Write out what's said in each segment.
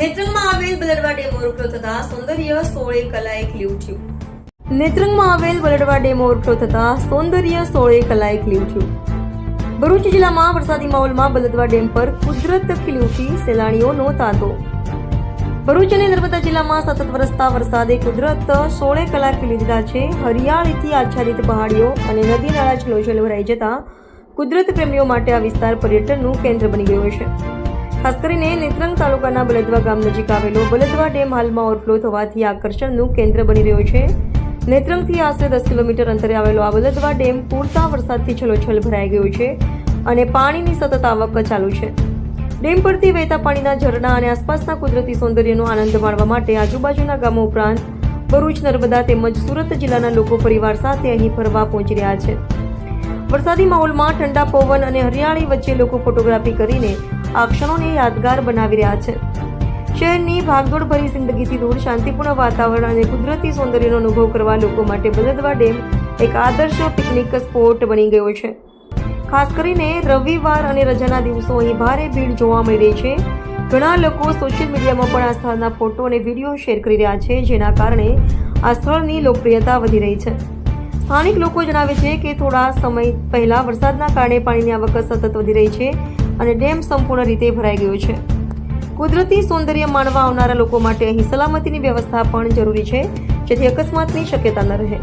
નેત્રંગમાં આવેલ બલડવા dam overflow થતા સૌંદર્ય સોળે કલાએ ખીલી ઉઠ્યું નેત્રંગમાં આવેલ બલડવા ડેમ ઓવરફ્લો થતા સૌંદર્ય સોળે કલાએ ખીલી ઉઠ્યું ભરૂચ જિલ્લામાં વરસાદી માહોલમાં બલદવા ડેમ પર કુદરત ખીલી ઉઠી સહેલાણીઓનો તાંતો. ભરૂચ અને નર્મદા જિલ્લામાં સતત વરસતા વરસાદે કુદરત સોળે કલાક ખીલી દીધા છે. હરિયાળીથી આચ્છાદિત પહાડીઓ અને નદી નાળા છલોછલ ભરાઈ જતા કુદરત પ્રેમીઓ માટે આ વિસ્તાર પર્યટનનું કેન્દ્ર બની ગયો છે. ખાસ કરીને નેત્રંગ તાલુકાના બલદવા ગામ નજીક આવેલો બલદવા ડેમ હાલમાં ઓવરફ્લો થવાથી આકર્ષણનું કેન્દ્ર બની રહ્યો છે. નેત્રંગથી આશરે દસ કિલોમીટર અંતરે આવેલો આ બલદવા ડેમ પૂરતા વરસાદથી છલોછલ ભરાઈ ગયો છે અને પાણીની સતત આવક ચાલુ છે. ડેમ પરથી વહેતા પાણીના ઝરણા અને આસપાસના કુદરતી સૌંદર્યનો આનંદ માણવા માટે આજુબાજુના ગામો ઉપરાંત ભરૂચ, નર્મદા તેમજ સુરત જિલ્લાના લોકો પરિવાર સાથે અહીં ફરવા પહોંચી રહ્યા છે. વરસાદી માહોલમાં ઠંડા પવન અને હરિયાળી વચ્ચે લોકો ફોટોગ્રાફી કરીને આ ક્ષણોને યાદગાર બનાવી રહ્યા છે. શહેરની ભાગદોડ ભરી જિંદગીથી દૂર શાંતિપૂર્ણ વાતાવરણ અને કુદરતી સૌંદર્યનો અનુભવ કરવા લોકો માટે બલદવા ડેમ એક આદર્શ પિકનિક સ્પોટ બની ગયો છે. ખાસ કરીને રવિવાર અને રજાના દિવસો અહીં ભારે ભીડ જોવા મળી રહી છે. ઘણા લોકો સોશિયલ મીડિયામાં પણ આ સ્થળના ફોટો અને વીડિયો શેર કરી રહ્યા છે, જેના કારણે આ સ્થળની લોકપ્રિયતા વધી રહી છે. સ્થાનિક લોકો જણાવે છે કે થોડા સમય પહેલા વરસાદના કારણે પાણીની આવક સતત વધી રહી છે. અને ડેમ સંપૂર્ણ રીતે ભરાઈ ગયો છે. કુદરતી સૌંદર્ય માણવા આવનારા લોકો માટે અહીં સલામતીની વ્યવસ્થા પણ જરૂરી છે, જેથી અકસ્માતની શક્યતા ન રહે.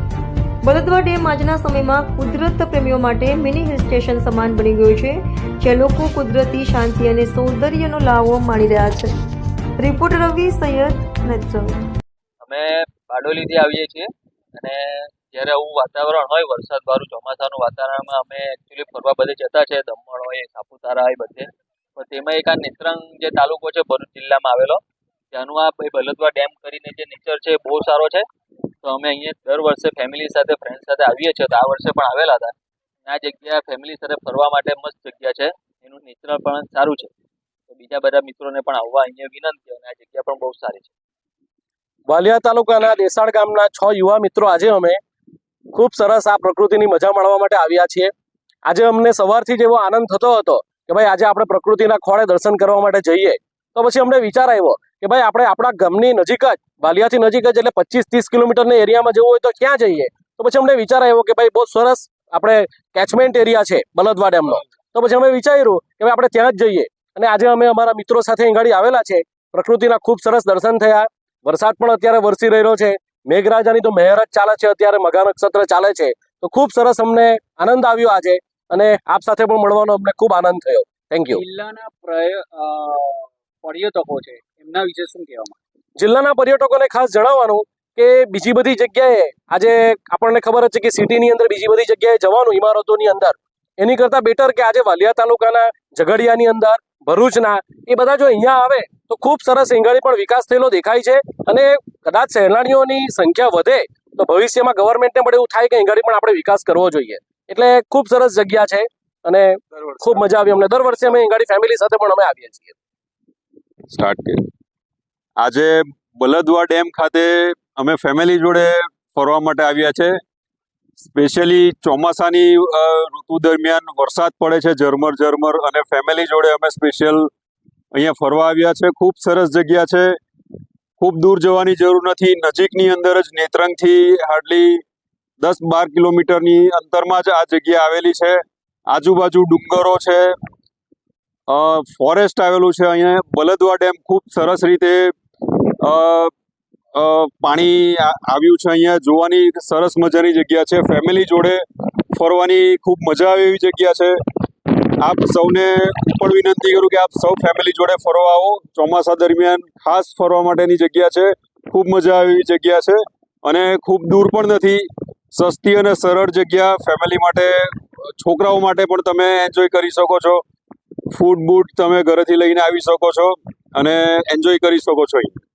બલદવા ડેમ આજના સમયમાં કુદરત પ્રેમીઓ માટે મિની હિલ સ્ટેશન સમાન બની ગયું છે, જ્યાં લોકો કુદરતી શાંતિ અને સૌંદર્યનો લાવો માણી રહ્યા છે. રિપોર્ટર રવિ સૈયદ નેત્રંગ અમે બારડોલીથી આવીએ છીએ અને જ્યારે આવું વાતાવરણ હોય, વરસાદ વાળું ચોમાસાનું વાતાવરણમાં અમે એકચ્યુઅલી ફરવા બધે જતા છે, દમણ હોય, સાપુતારા હોય, બધે. પણ તેમાં એક આ નેત્રંગ જે તાલુકો છે, ભરૂચ જિલ્લામાં આવેલો, ત્યાંનું આ ભાઈ બલદવા ડેમ કરીને જે નેચર છે બહુ સારો છે. તો અમે અહીંયા દર વર્ષે ફેમિલી સાથે ફ્રેન્ડ સાથે આવીએ છીએ. તો આ વર્ષે પણ આવેલા હતા. આ જગ્યા ફેમિલી સાથે ફરવા માટે મસ્ત જગ્યા છે. એનું નેચર પણ સારું છે. તો બીજા બધા મિત્રોને પણ આવવા અહીંયા વિનંતી અને આ જગ્યા પણ બહુ સારી છે. વાલિયા તાલુકાના દેસાડ ગામના છ યુવા મિત્રો આજે અમે ખૂબ સરસ આ પ્રકૃતિની મજા માણવા માટે આવ્યા છીએ. આજે અમને સવારથી જ એવો આનંદ થતો હતો કે ભાઈ આજે આપણે પ્રકૃતિના ખોળે દર્શન કરવા માટે જઈએ. તો પછી અમને વિચાર આવ્યો કે ભાઈ આપણે આપણા ગામની નજીક જ વાલિયાથી નજીક જ એટલે પચીસ ત્રીસ કિલોમીટરના એરિયામાં જવું હોય તો ક્યાં જઈએ? તો પછી અમને વિચાર આવ્યો કે ભાઈ બહુ સરસ આપણે કેચમેન્ટ એરિયા છે બલદવા ડેમનો. તો પછી અમે વિચાર્યું કે ભાઈ આપણે ત્યાં જ જઈએ. અને આજે અમે અમારા મિત્રો સાથે અહીં આવેલા છે. પ્રકૃતિના ખૂબ સરસ દર્શન થયા. વરસાદ પણ અત્યારે વરસી રહ્યો છે. મેઘરાજાની તો મહેર જ ચાલે છે અત્યારે મઘા નક્ષત્ર ચાલે છે. તો ખૂબ સરસ અમને આનંદ આવ્યો આજે અને આપ સાથે પણ મળવાનો અમને ખૂબ આનંદ થયો. થેન્ક યુ જિલ્લાના પર્યટકો છે એમના વિશે શું કહેવામાં જિલ્લાના પર્યટકોને ખાસ જણાવવાનું કે બીજી બધી જગ્યાએ આજે આપણને ખબર જ છે કે સિટીની અંદર બીજી બધી જગ્યાએ જવાનું ઇમારતોની અંદર. એની કરતાં બેટર કે આજે વાલિયા તાલુકાના ઝઘડિયાની અંદર ભરૂચના એ બધા જો અહીંયા આવે તો ખૂબ સરસ એંગાળી પણ વિકાસ થયેલો દેખાય છે અને કદાચ સહેલાણીઓની સંખ્યા વધે તો ભવિષ્યમાં ગવર્મેન્ટને પણ એવું થાય કે એંગાળી પણ આપણે વિકાસ કરવો જોઈએ. એટલે ખૂબ સરસ જગ્યા છે અને ખૂબ મજા આવી અમને. દર વર્ષે અમે એંગાળી ફેમિલી સાથે પણ અમે આવીએ છીએ. સ્ટાર્ટ આજે બલદવા ડેમ ખાતે અમે ફેમિલી જોડે ફરવા માટે આવ્યા છે. સ્પેશિયલી ચોમાસાની ઋતુ દરમિયાન વરસાદ પડે છે, ઝરમર ઝરમર અને ફેમિલી જોડે અમે સ્પેશિયલ અહીંયા ફરવા આવ્યા છે. ખૂબ સરસ જગ્યા છે. ખૂબ દૂર જવાની જરૂર નથી. નજીકની અંદર જ નેત્રંગથી હાર્ડલી દસ બાર કિલોમીટરની અંતરમાં જ આ જગ્યા આવેલી છે. આજુબાજુ ડુંગરો છે. ફોરેસ્ટ આવેલું છે અહીંયા. બલદવા ડેમ ખૂબ સરસ રીતે પાણી આવ્યું છે અહીંયા. જોવાની સરસ મજાની જગ્યા છે. ફેમિલી જોડે ફરવાની ખૂબ મજા આવે એવી જગ્યા છે. આપ સૌને પણ વિનંતી કરું કે આપ સૌ ફેમિલી જોડે ફરવા આવો. ચોમાસા દરમિયાન ખાસ ફરવા માટેની જગ્યા છે. ખૂબ મજા આવે એવી જગ્યા છે. અને ખૂબ દૂર પણ નથી. સસ્તી અને સરળ જગ્યા. ફેમિલી માટે, છોકરાઓ માટે પણ તમે એન્જોય કરી શકો છો. ફૂડ બૂટ તમે ઘરેથી લઈને આવી શકો છો અને એન્જોય કરી શકો છો અહીં.